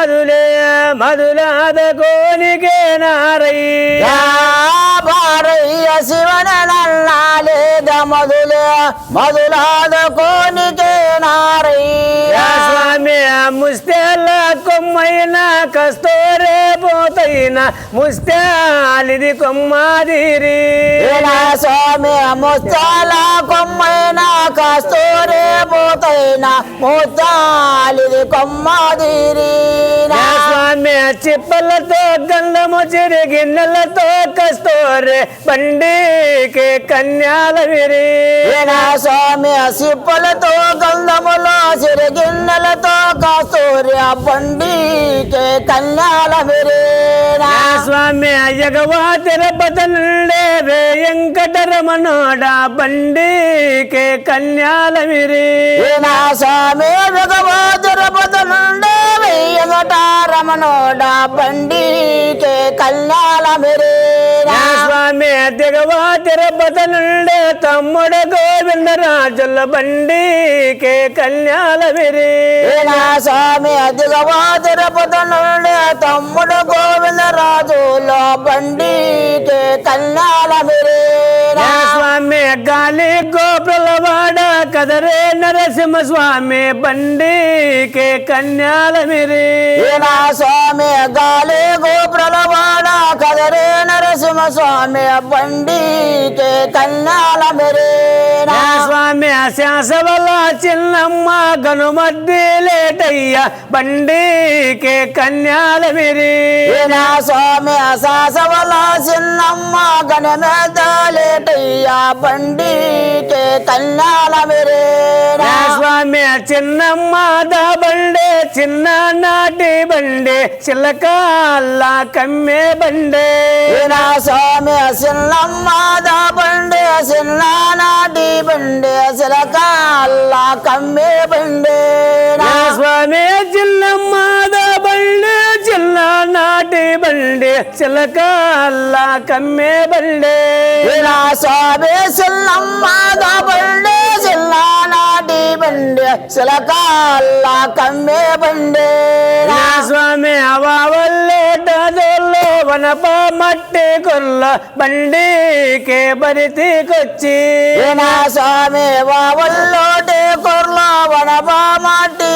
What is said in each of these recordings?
మధులే మధులాద కోనికే నారయ్య భారయ్య శివన నల్లాలేద మొదలే మొదలాద కోనికే నారయ్య స్వామి ముస్తెల కొమ్మైన కస్తూరే పోతైన ముస్తాలిది కొమ్మాదిరి స్వామి ముత్యాల కొమ్మైన కస్తూరే పోతైన ముత్యాలిది కొమ్మదిరి నా స్వామి చిప్పలతో గంధము చిరి గిన్నెలతో కస్తూరే బండికి కన్యాల విరి. స్వామి సిప్పులతో గంధములో సిరిగిన్నెలతో కస్తూర్య బండికే కన్యాల నా మిరేనా స్వామి అయ్యగవా తిరుపతి నుండే వెంకటరమణోడ బండికి కన్యాల విరి ఈయన స్వామి భగవా తిరుపతి నుండి వెయ్యగట రమణోడ బండికే కన్యాల నా మిరేనా స్వామి దిగవా తిరుపతి నుండి తమ్ముడు గోవిందరాజుల బండికి కన్యాల ఈయన స్వామి అదిగవా తిరుపతి నుండి తమ్ముడు గోవింద రాజులో బండికే కన్యాల మిరేనా నా స్వామి గాలి గోపులవాడ కదరే నరసింహ స్వామి బండికి కన్యాల మిరి ఈయన స్వామి గాలి గోప్రలవాడ కదరే నరసింహ స్వామి బండికే కన్యాల మెరేనా నా స్వామి శాసవల చిన్నమ్మ గనుమద్ది లేటయ్య బండికి కన్యాల మిరి ఈయన స్వామి అసాసవల చిన్నమ్మ గణమేతలేటయ్య బండికే కన్యాల మెరేనా నా స్వామి చిన్నమ్మ దా బండే చిన్న నాటి బండే చిల్లకాల కమ్మే బండే. ఈయన స్వామి చిన్నమ్మ దా బండి చిన్న నాటి బండి సిలకాల్ల కమ్మే బండి. నా స్వామి చిన్న నాటి బండే చిల్లకాల కమ్మే బండే ఇలా స్వామి సిల్లమ్మ దా బండి సిల్ల నాటి బండి సిలకాల్ల కమ్మే బండి నా స్వామి అవావల్లే దాదోల్లో వనప మట్టి కొల్ల బండికి బరితికొచ్చి ఈయన స్వామి వావల్లోటి కొర్ల వనపా మాటి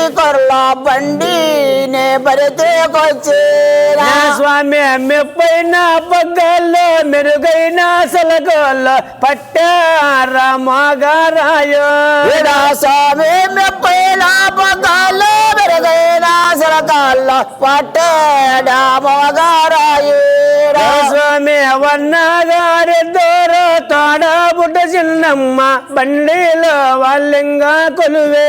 కొర్ల బండి నే పరితేకొచ్చి నా స్వామి మెప్పైన పగ్గల్లో మెరుగైన సలగోల్లో పట్టార మగారాయో స్వామి మెప్పైన పగాలు మెరుగైన సరకాల పట్టేడ మోగారాయుడా నా స్వామి వన్నగారి దూర తోడ బుడ్డ చిన్నమ్మ బండిలో వాళ్ళంగా కొలువే?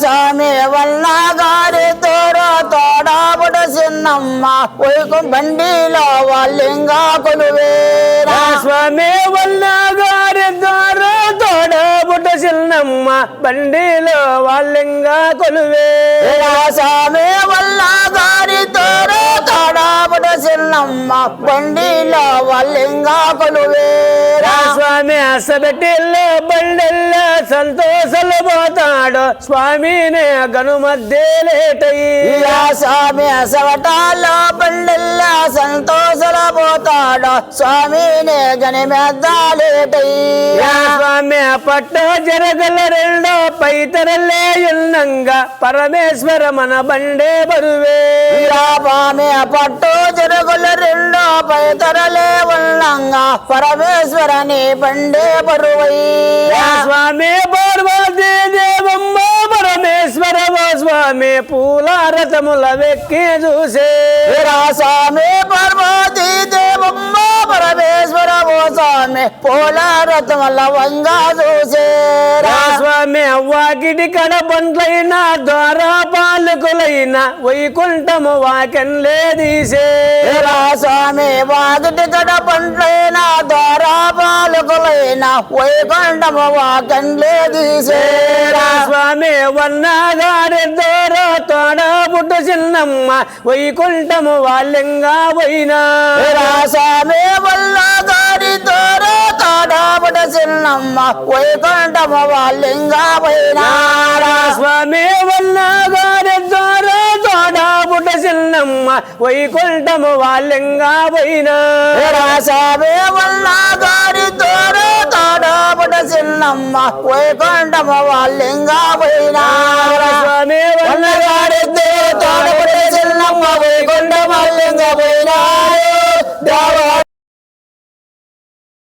స్వామి వల్ల గారి తోడ తోడాబుడ చిన్నమ్మ వైకు బండిలో వాళ్ళింగా కొలువేరా నా స్వామి వన్నగారి దూర తోడ బుడ్డ చిన్నమ్మ బండిలో వాళ్ళంగా కొలువే? స్వామి చిన్నమ్మ బండిలో వాళ్ళింగా కొలువేరా స్వామి అసబెట్టిల్లో బండెల్లో సంతోషలు పోతాడు. స్వామినే గను మధ్యలేటయి ఇలా స్వామి అసవటాల్లో బండిల్ల సంతోషల పోతాడు. స్వామిని గణమెద్దాలేటయ్యా నా స్వామి పట్ట జరగల రెండో పైతరలే ఎన్నంగా పరమేశ్వర మన బండే బరువే. స్వామి పట్టు జరుగుల రెండో పైతరలే ఉన్నంగా పరమేశ్వరని బండే నా బరువయ్యా స్వామి పార్వతీ దేవమ్మ పరమేశ్వర స్వామి పూల రథముల వెక్కి చూసే. స్వామి పార్వతీ దేవమ్మ పరమేశ్వర స్వామి పోల రథమల్ల వంగా చూసేరా స్వామి వాకిటి కడ పండ్లైన ద్వారా పాలకులైన వైకుంఠము వాకెన్లే తీసే. వీరా స్వామి వాగిటి కడ పండ్లైన ద్వారా పాలకులైన వైకుంఠము వాకండ్లే నా తీసేరా స్వామి వన్నగారి దూర తోడ పుట్టు చిన్నమ్మ వైకుంఠము వాళ్ళంగా పోయినా వీరా స్వామి వల్ల గారి తోర తాడాబుడ చిన్నమ్మ వైకుంఠము వాళ్ళింగా పోయినా నా స్వామి వన్నగారి దూర తోడ పుట్టు చిన్నమ్మ వైకుంఠము వాళ్ళెంగా పోయినా రాసావే వల్ల గారి తోడు తాడాబుట చిన్నమ్మ వైకుంఠమ వాళ్ళింగా పోయినా స్వామి వల్లగాడి తోడు